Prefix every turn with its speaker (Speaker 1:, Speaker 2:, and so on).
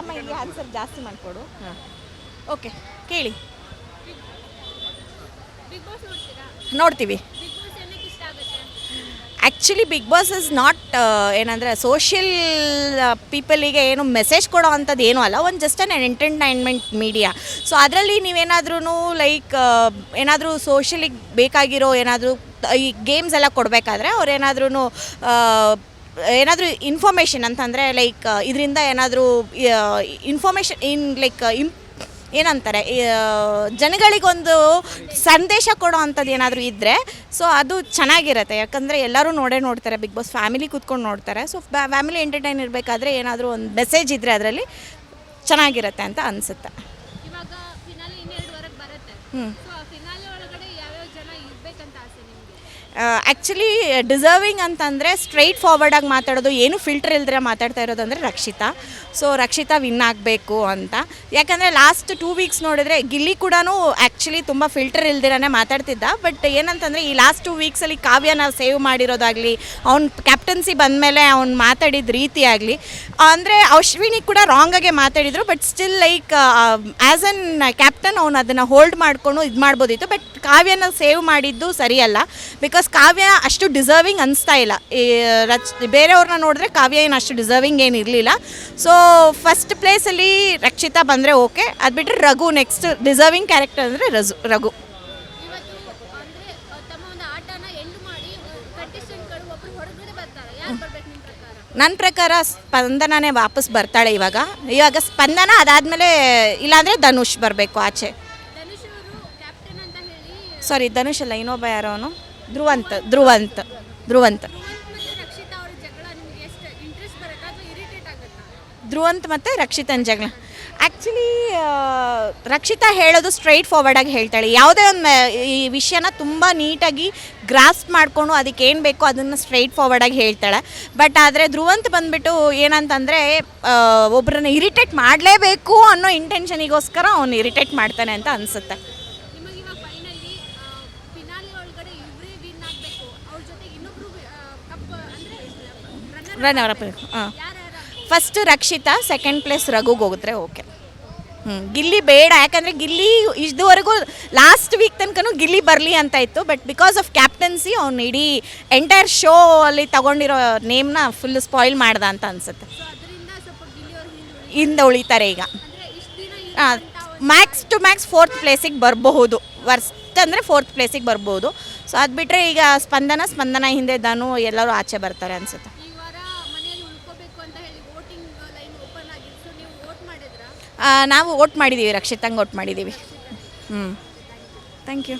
Speaker 1: ಅಮ್ಮ ಇಲ್ಲಿ ಆನ್ಸರ್ ಜಾಸ್ತಿ ಮಾಡಿಕೊಡು. ಹಾಂ. ಓಕೆ ಕೇಳಿ.
Speaker 2: ಬಿಗ್ ಬಾಸ್ ನೋಡ್ತೀರಾ?
Speaker 1: ನೋಡ್ತೀವಿ.
Speaker 2: ಬಿಗ್ ಬಾಸ್ ಏನಕ್ಕೆ ಇಷ್ಟ ಆಗುತ್ತೆ?
Speaker 1: Actually Bigg Boss is not ಏನಂದರೆ ಸೋಷಿಯಲ್ ಪೀಪಲಿಗೆ ಏನು ಮೆಸೇಜ್ ಕೊಡೋ ಅಂಥದ್ದು ಏನೂ ಅಲ್ಲ. ಒಂದು just an entertainment media so ಅದರಲ್ಲಿ ನೀವೇನಾದ್ರೂ ಲೈಕ್ ಏನಾದರೂ ಸೋಷಿಯಲಿಗೆ ಬೇಕಾಗಿರೋ ಏನಾದರೂ ಈ ಗೇಮ್ಸ್ ಎಲ್ಲ ಕೊಡಬೇಕಾದ್ರೆ ಅವ್ರು ಏನಾದ್ರೂ ಏನಾದರೂ ಇನ್ಫಾರ್ಮೇಷನ್ ಅಂತಂದರೆ ಲೈಕ್ ಇದರಿಂದ ಏನಾದರೂ ಇನ್ಫಾರ್ಮೇಷನ್ ಇನ್ ಲೈಕ್ ಇಂಪ್ ಏನಂತಾರೆ ಜನಗಳಿಗೊಂದು ಸಂದೇಶ ಕೊಡೋ ಅಂಥದ್ದು ಏನಾದರೂ ಇದ್ದರೆ ಸೊ ಅದು ಚೆನ್ನಾಗಿರುತ್ತೆ. ಯಾಕಂದರೆ ಎಲ್ಲರೂ ನೋಡೇ ನೋಡ್ತಾರೆ ಬಿಗ್ ಬಾಸ್ ಫ್ಯಾಮಿಲಿ ಕೂತ್ಕೊಂಡು ನೋಡ್ತಾರೆ. ಸೊ ಫ್ಯಾಮಿಲಿ ಎಂಟರ್ಟೈನ್ ಇರಬೇಕಾದ್ರೆ ಏನಾದರೂ ಒಂದು ಮೆಸೇಜ್ ಇದ್ದರೆ ಅದರಲ್ಲಿ ಚೆನ್ನಾಗಿರುತ್ತೆ ಅಂತ ಅನಿಸುತ್ತೆ. ಹ್ಞೂ ಆ್ಯಕ್ಚುಲಿ ಡಿಸರ್ವಿಂಗ್ ಅಂತಂದರೆ ಸ್ಟ್ರೈಟ್ ಫಾರ್ವರ್ಡಾಗಿ ಮಾತಾಡೋದು, ಏನು ಫಿಲ್ಟರ್ ಇಲ್ದಿರ ಮಾತಾಡ್ತಾ ಇರೋದು ಅಂದರೆ ರಕ್ಷಿತಾ. ಸೊ ರಕ್ಷಿತಾ ವಿನ್ ಆಗಬೇಕು ಅಂತ. ಯಾಕಂದರೆ ಲಾಸ್ಟ್ ಟೂ ವೀಕ್ಸ್ ನೋಡಿದ್ರೆ ಗಿಲ್ಲಿ ಕೂಡ ಆ್ಯಕ್ಚುಲಿ ತುಂಬ ಫಿಲ್ಟರ್ ಇಲ್ದಿರಾನೇ ಮಾತಾಡ್ತಿದ್ದ. ಬಟ್ ಏನಂತಂದರೆ ಈ ಲಾಸ್ಟ್ ಟೂ ವೀಕ್ಸಲ್ಲಿ ಕಾವ್ಯನ ಸೇವ್ ಮಾಡಿರೋದಾಗಲಿ, ಅವ್ನ ಕ್ಯಾಪ್ಟನ್ಸಿ ಬಂದಮೇಲೆ ಅವ್ನು ಮಾತಾಡಿದ ರೀತಿ ಆಗಲಿ, ಅಂದರೆ ಅಶ್ವಿನಿ ಕೂಡ ರಾಂಗಾಗೆ ಮಾತಾಡಿದರು. But still like as an captain ಅವ್ನು ಅದನ್ನು ಹೋಲ್ಡ್ ಮಾಡಿಕೊಂಡು ಇದು ಮಾಡ್ಬೋದಿತ್ತು. ಬಟ್ ಕಾವ್ಯನ ಸೇವ್ ಮಾಡಿದ್ದು ಸರಿಯಲ್ಲ. ಬಿಕಾಸ್ ಕಾವ್ಯ ಅಷ್ಟು ಡಿಸರ್ವಿಂಗ್ ಅನಿಸ್ತಾ ಇಲ್ಲ. ಈ ರಚ್ ಬೇರೆಯವ್ರನ್ನ ನೋಡಿದ್ರೆ ಕಾವ್ಯ ಏನು ಅಷ್ಟು ಡಿಸರ್ವಿಂಗ್ ಏನು ಇರಲಿಲ್ಲ. ಸೊ ಫಸ್ಟ್ ಪ್ಲೇಸಲ್ಲಿ ರಕ್ಷಿತಾ ಬಂದರೆ ಓಕೆ ಅದು ಬಿಟ್ಟರೆ ರಘು ನೆಕ್ಸ್ಟ್ ಡಿಸರ್ವಿಂಗ್ ಕ್ಯಾರೆಕ್ಟರ್ ಅಂದರೆ ರಜು ರಘು.
Speaker 2: ಪ್ರಕಾರ?
Speaker 1: ನನ್ನ ಪ್ರಕಾರ ಸ್ಪಂದನೇ ವಾಪಸ್ ಬರ್ತಾಳೆ ಇವಾಗ. ಇವಾಗ ಸ್ಪಂದನ ಅದಾದಮೇಲೆ ಇಲ್ಲಾಂದರೆ ಧನುಷ್ ಬರಬೇಕು ಆಚೆ. ಸಾರಿ ಧನುಷ್ ಅಲ್ಲ ಇನ್ನೊಬ್ಬ ಯಾರೋ ಅವನು? ಧ್ರುವಂತ್, ಧ್ರುವಂತ ಧ್ರುವಂತ. ಧ್ರುವಂತ್ ಮತ್ತು ರಕ್ಷಿತನ ಜಗಳ. ಆ್ಯಕ್ಚುಲಿ ರಕ್ಷಿತಾ ಹೇಳೋದು ಸ್ಟ್ರೈಟ್ ಫಾರ್ವರ್ಡಾಗಿ ಹೇಳ್ತಾಳೆ. ಯಾವುದೇ ಒಂದು ಈ ವಿಷಯನ ತುಂಬ ನೀಟಾಗಿ ಗ್ರಾಸ್ಪ್ ಮಾಡಿಕೊಂಡು ಅದಕ್ಕೆ ಏನು ಬೇಕೋ ಅದನ್ನು ಸ್ಟ್ರೈಟ್ ಫಾರ್ವರ್ಡಾಗಿ ಹೇಳ್ತಾಳೆ. ಬಟ್ ಆದರೆ ಧ್ರುವಂತ್ ಬಂದುಬಿಟ್ಟು ಏನಂತಂದರೆ ಒಬ್ಬರನ್ನ ಇರಿಟೇಟ್ ಮಾಡಲೇಬೇಕು ಅನ್ನೋ ಇಂಟೆನ್ಷನಿಗೋಸ್ಕರ ಅವನು ಇರಿಟೇಟ್ ಮಾಡ್ತಾನೆ ಅಂತ ಅನಿಸುತ್ತೆ.
Speaker 2: ಅಂದ್ರೆ ರನ್ನರ್
Speaker 1: ರನ್ ಅವರ ಹಾಂ ಫಸ್ಟ್ ರಕ್ಷಿತಾ ಸೆಕೆಂಡ್ ಪ್ಲೇಸ್ ರಘುಗೆ ಹೋಗಿದ್ರೆ ಓಕೆ ಹ್ಞೂ ಗಿಲ್ಲಿ ಬೇಡ, ಯಾಕಂದರೆ ಗಿಲ್ಲಿ ಇದುವರೆಗೂ ಲಾಸ್ಟ್ ವೀಕ್ ತನಕನೂ ಗಿಲ್ಲಿ ಬರಲಿ ಅಂತ ಇತ್ತು ಬಟ್ ಬಿಕಾಸ್ ಆಫ್ ಕ್ಯಾಪ್ಟನ್ಸಿ ಅವ್ನು ಇಡೀ ಎಂಟೈರ್ ಶೋ ಅಲ್ಲಿ ತಗೊಂಡಿರೋ ನೇಮ್ನ ಫುಲ್ ಸ್ಪಾಯಿಲ್ ಮಾಡ್ದ ಅಂತ ಅನ್ಸುತ್ತೆ.
Speaker 2: ಹಿಂದೆ
Speaker 1: ಉಳಿತಾರೆ ಈಗ. ಮ್ಯಾಕ್ಸ್ ಟು ಮ್ಯಾಕ್ಸ್ ಫೋರ್ತ್ ಪ್ಲೇಸಿಗೆ ಬರಬಹುದು. ವರ್ಸ್ಟ್ ಅಂದರೆ ಫೋರ್ತ್ ಪ್ಲೇಸಿಗೆ ಬರ್ಬೋದು ಸೊ ಅದು ಬಿಟ್ಟರೆ ಈಗ ಸ್ಪಂದನ ಸ್ಪಂದನ ಹಿಂದೆ ಧನು ಎಲ್ಲರೂ ಆಚೆ ಬರ್ತಾರೆ ಅನ್ಸುತ್ತೆ. ನಾವು ಓಟ್ ಮಾಡಿದ್ದೀವಿ ರಕ್ಷಿತಂಗೆ ಓಟ್ ಮಾಡಿದ್ದೀವಿ. ಹ್ಞೂ ಥ್ಯಾಂಕ್ ಯು